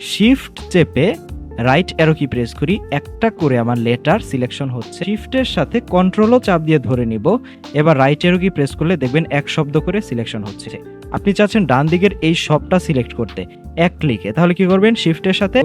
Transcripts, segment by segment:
Shift চেপে right arrow key press করি, একটা করে আমার লেটার সিলেকশন হচ্ছে। শিফটের সাথে কন্ট্রোলও চাপ দিয়ে ধরে নিব। এবার রাইট অ্যারো কি প্রেস করলে দেখবেন এক শব্দ করে সিলেকশন হচ্ছে। আপনি চাচ্ছেন ডান দিকের এই সবটা সিলেক্ট করতে, এক ক্লিকে তাহলে কি করবেন? শিফটের সাথে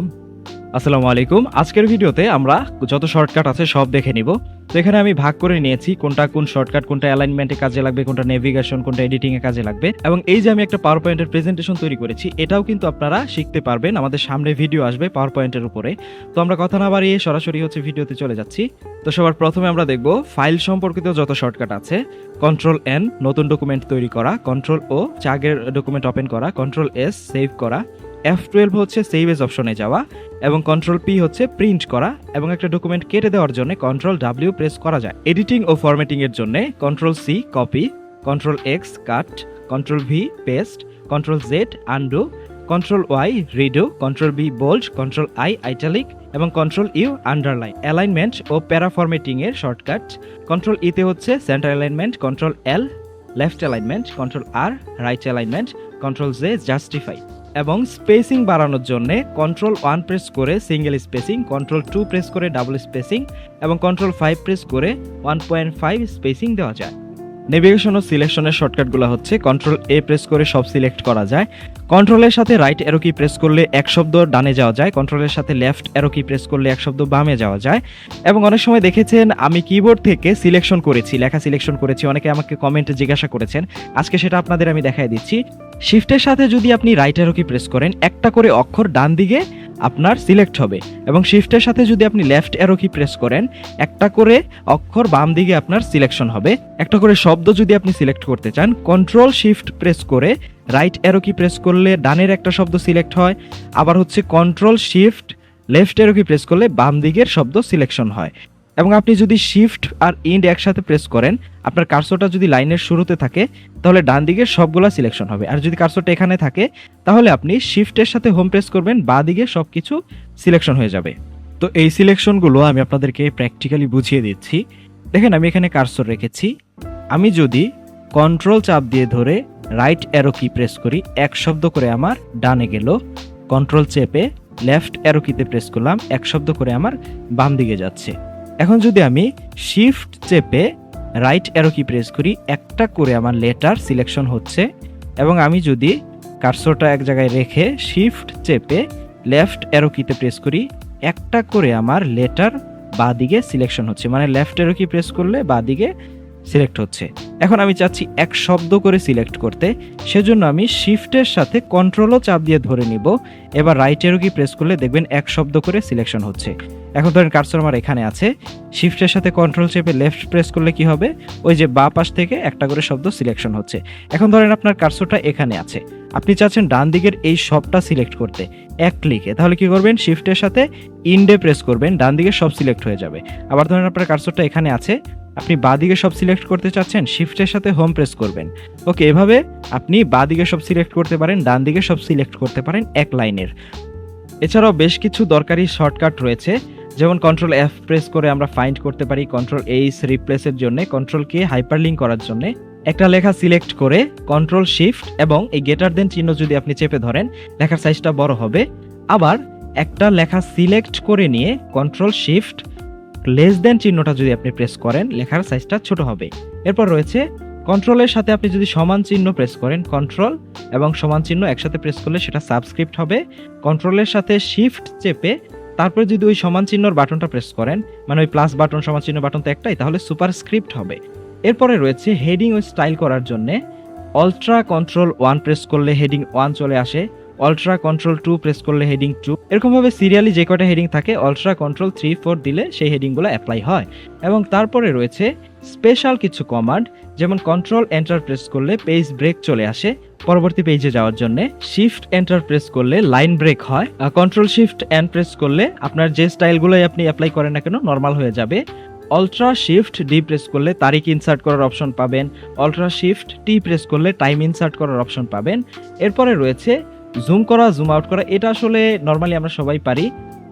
আসসালামু আলাইকুম। আজকের ভিডিওতে আমরা যত শর্টকাট আছে সব দেখে নিব। তো এখানে আমি ভাগ করে নিয়েছি কোনটা কোন শর্টকাট কোনটা অ্যালাইনমেন্টে কাজে লাগবে, কোনটা নেভিগেশন কোনটা এডিটিংয়ে কাজে লাগবে। এবং এই যে আমি একটা পাওয়ার পয়েন্টের প্রেজেন্টেশন তৈরি করেছি, এটাও কিন্তু আপনারা শিখতে পারবেন। আমাদের সামনে ভিডিও আসবে পাওয়ার পয়েন্টের উপরে। তো আমরা কথা না বাড়িয়ে সরাসরি হচ্ছে ভিডিওতে চলে যাচ্ছি। তো সবার প্রথমে আমরা দেখব ফাইল সম্পর্কিত যত শর্টকাট আছে কন্ট্রোল এন নতুন ডকুমেন্ট তৈরি করা কন্ট্রোল ও আগের ডকুমেন্ট ওপেন করা কন্ট্রোল এস সেভ করা। এফ টুয়েলভ হচ্ছে সেভ এজ অপশনে যাওয়া এবং কন্ট্রোল পি হচ্ছে প্রিন্ট করা এবং একটা ডকুমেন্ট কেটে দেওয়ার জন্য কন্ট্রোল ডাব্লিউ প্রেস করা যায়। এডিটিং ও ফরম্যাটিং এর জন্য control C copy control X cut control V paste control Z undo control Y redo control B bold control I italic এবং কন্ট্রোল ইউ আন্ডারলাইন অ্যালাইনমেন্ট ও para formatting এর shortcut control ইতে হচ্ছে centre alignment control L left alignment control R right alignment control J justify এবং spacing বাড়ানোর জন্য control one press করে single spacing control two press করে ডাবল স্পেসিং এবং কন্ট্রোল ফাইভ প্রেস করে ওয়ান পয়েন্ট ফাইভ স্পেসিং দেওয়া যায়। Navigation ও সিলেকশনের শর্টকাটগুলো হচ্ছে কন্ট্রোল এ প্রেস করে সব সিলেক্ট করা যায়। কন্ট্রোলের সাথে রাইট অ্যারো কি প্রেস করলে এক শব্দ ডানে যাওয়া যায়। কন্ট্রোলের সাথে লেফট অ্যারো কি প্রেস করলে এক শব্দ বামে যাওয়া যায়। এবং অনেক সময় দেখেছেন, আমি কিবোর্ড থেকে সিলেকশন করেছি, লেখা সিলেকশন করেছি, অনেকে আমাকে কমেন্টে জিজ্ঞাসা করেছেন। আজকে সেটা আপনাদের আমি দেখাই দিচ্ছি। শিফটের সাথে যদি আপনি রাইট অ্যারো প্রেস করেন, একটা করে অক্ষর ডান দিকে আপনার সিলেক্ট হবে। এবং শিফটের সাথে যদি আপনি লেফট অ্যারো কি প্রেস করেন, একটা করে অক্ষর বাম দিকে আপনার সিলেকশন হবে। একটা করে শব্দ যদি আপনি সিলেক্ট করতে চান কন্ট্রোল শিফট প্রেস করে রাইট অ্যারো কি প্রেস করলে ডানের একটা শব্দ সিলেক্ট হয়। আবার হচ্ছে control shift left arrow key press করলে বাম দিকের শব্দ সিলেকশন হয়। এবং আপনি যদি শিফট আর ইন্ড একসাথে প্রেস করেন, আপনার কার্সরটা যদি লাইনের শুরুতে থাকে, তাহলে ডান দিকের সবগুলো সিলেকশন হবে। আর যদি কার্সরটা এখানে থাকে, তাহলে আপনি শিফটের সাথে হোম প্রেস করবেন, বা দিকে সব কিছু সিলেকশন হয়ে যাবে। তো এই সিলেকশনগুলো আমি আপনাদেরকে প্র্যাকটিক্যালি বুঝিয়ে দিচ্ছি। দেখেন, আমি এখানে কার্সর রেখেছি। আমি যদি কন্ট্রোল চাপ দিয়ে ধরে রাইট অ্যারো কি প্রেস করি, এক শব্দ করে আমার ডানে গেল। কন্ট্রোল চেপে লেফট অ্যারো কিতে প্রেস করলাম, এক শব্দ করে আমার বাম দিকে যাচ্ছে। এখন যদি আমি শিফট চেপে রাইট অ্যারো কি প্রেস করি, একটা করে আমার লেটার সিলেকশন হচ্ছে। এবং আমি যদি কার্সরটা এক জায়গায় রেখে শিফট চেপে লেফট অ্যারো কিতে প্রেস করি, একটা করে আমার লেটার বা দিকে সিলেকশন হচ্ছে। মানে লেফট অ্যারো কি প্রেস করলে বা দিকে সিলেক্ট হচ্ছে। এখন আমি চাচ্ছি এক শব্দ করে সিলেক্ট করতে। সেজন্য আমি শিফটের সাথে কন্ট্রোলও চাপ দিয়ে ধরে নিব। এবার রাইট অ্যারো কি প্রেস করলে দেখবেন এক শব্দ করে সিলেকশন হচ্ছে। এখন ধরেন কার্সর আমার এখানে আছে শিফটের সাথে কন্ট্রোল চেপে লেফট প্রেস করলে কি হবে? ওই যে বা পাশ থেকে একটা করে শব্দ সিলেকশন হচ্ছে। এখন ধরেন আপনার কার্সরটা এখানে আছে। আপনি চাচ্ছেন ডান দিকের এই সবটা সিলেক্ট করতে, এক ক্লিকে তাহলে কি করবেন? শিফটের সাথে ইন্ডে প্রেস করবেন, ডান দিকে সব সিলেক্ট হয়ে যাবে। আবার ধরেন আপনার কার্সরটা এখানে আছে, আপনি বাঁ দিকে সব সিলেক্ট করতে চাচ্ছেন শিফটের সাথে হোম প্রেস করবেন। ওকে, এভাবে আপনি বাঁ দিকে সব সিলেক্ট করতে পারেন, ডান দিকে সব সিলেক্ট করতে পারেন, এক লাইনের এছাড়াও বেশ কিছু দরকারি শর্টকাট রয়েছে। যেমন কন্ট্রোল এফ প্রেস করে আমরা ফাইন্ড করতে পারি কন্ট্রোল এইচ রিপ্লেসের জন্য কন্ট্রোল কে হাইপারলিঙ্ক করার জন্য। একটা লেখা সিলেক্ট করে কন্ট্রোল শিফট এবং এই গেটার দেন চিহ্ন যদি আপনি চেপে ধরেন, লেখার সাইজটা বড় হবে। আবার একটা লেখা সিলেক্ট করে নিয়ে কন্ট্রোল শিফট লেস দেন চিহ্নটা যদি আপনি প্রেস করেন, লেখার সাইজটা ছোট হবে। এরপর রয়েছে কন্ট্রোলের সাথে আপনি যদি সমান চিহ্ন প্রেস করেন কন্ট্রোল এবং সমান চিহ্ন একসাথে প্রেস করলে সেটা সাবস্ক্রিপ্ট হবে। কন্ট্রোলের সাথে শিফট চেপে তারপরে যদি ওই সমান চিহ্নর বাটনটা প্রেস করেন মানে ওই প্লাস বাটন সমান চিহ্ন বাটন তো একটাই, তাহলে সুপার স্ক্রিপ্ট হবে। এরপরে রয়েছে হেডিং ও স্টাইল করার জন্যে অল্ট্রা কন্ট্রোল ওয়ান প্রেস করলে হেডিং ওয়ান চলে আসে অল্ট্রা কন্ট্রোল টু প্রেস করলে হেডিং টু এরকমভাবে সিরিয়ালি যে কটা হেডিং থাকে অল্ট্রা কন্ট্রোল থ্রি ফোর দিলে সেই হেডিংগুলো অ্যাপ্লাই হয়। এবং তারপরে রয়েছে স্পেশাল কিছু কমান্ড যেমন কন্ট্রোল এন্টার প্রেস করলে পেজ ব্রেক চলে আসে। পরবর্তী পেজে যাওয়ার জন্য শিফট এন্টার প্রেস করলে লাইন ব্রেক হয়। কন্ট্রোল শিফট এন্ড প্রেস করলে আপনার যে স্টাইলগুলোই আপনি অ্যাপ্লাই করেন না কেন নর্মাল হয়ে যাবে। অল্ট্রা শিফট ডি প্রেস করলে তারিখ ইনসার্ট করার অপশন পাবেন। অল্ট্রা শিফট টি প্রেস করলে টাইম ইনসার্ট করার অপশন পাবেন। এরপরে রয়েছে জুম করা জুম আউট করা, এটা আসলে নর্মালি আমরা সবাই পারি।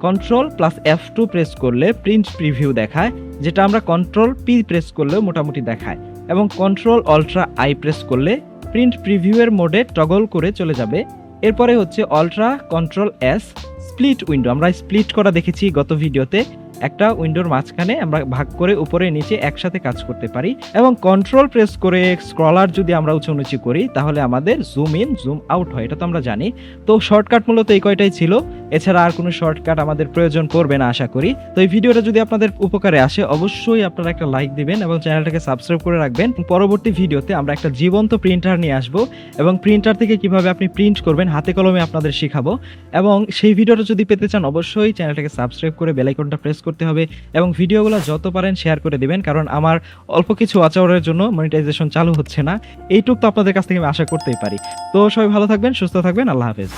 Control plus F two press করলে প্রিন্ট প্রিভিউ দেখায়, যেটা আমরা কন্ট্রোল পি প্রেস করলেও মোটামুটি দেখায়। এবং কন্ট্রোল অল্ট্রা আই প্রেস করলে প্রিন্ট প্রিভিউয়ের মোডে টগল করে চলে যাবে। এরপরে হচ্ছে alt control S split window আমরা স্প্লিট করা দেখেছি গত ভিডিওতে একটা উইন্ডোর মাঝখানে আমরা ভাগ করে উপরে নিচে একসাথে কাজ করতে পারি এবং কন্ট্রোল প্রেস করে স্ক্রলার যদি আমরা উঁচু নিচু করি, তাহলে আমাদের জুম ইন জুম আউট হয়, এটা তো আমরা জানি। তো শর্টকাট মূলত এই কয়টাই ছিল। এছাড়া আর কোনো শর্টকাট আমাদের প্রয়োজন পড়বে না, আশা করি। তো এই ভিডিওটা যদি আপনাদের উপকারে আসে, অবশ্যই আপনারা একটা লাইক দিবেন এবং চ্যানেলটাকে সাবস্ক্রাইব করে রাখবেন। পরবর্তী ভিডিওতে আমরা একটা জীবন্ত প্রিন্টার নিয়ে আসব এবং প্রিন্টার থেকে কীভাবে আপনি প্রিন্ট করবেন, হাতে কলমে আপনাদের শেখাবো। এবং সেই ভিডিওটা যদি পেতে চান, অবশ্যই চ্যানেলটাকে সাবস্ক্রাইব করে বেল আইকনটা প্রেস করতে হবে এবং ভিডিওগুলো যত পারেন শেয়ার করে দেবেন, কারণ আমার অল্প কিছু আচরণের জন্য মনিটাইজেশন চালু হচ্ছে না। এইটুক তো আপনাদের কাছ থেকে আমি আশা করতেই পারি। তো সবাই ভালো থাকবেন, সুস্থ থাকবেন, আল্লাহ হাফেজ।